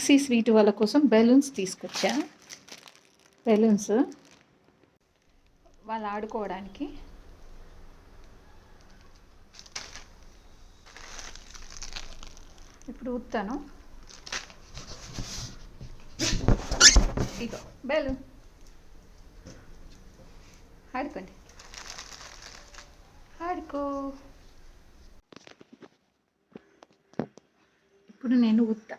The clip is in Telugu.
మ్యాక్సీ స్వీట్ వాళ్ళ కోసం బెలూన్స్ తీసుకొచ్చా? బెలూన్స్ వాళ్ళు ఆడుకోవడానికి. ఇప్పుడు ఊతాను ఇగో బెలూన్ ఆడుకోండి. ఆడుకో. ఇప్పుడు నేను ఉత్తా.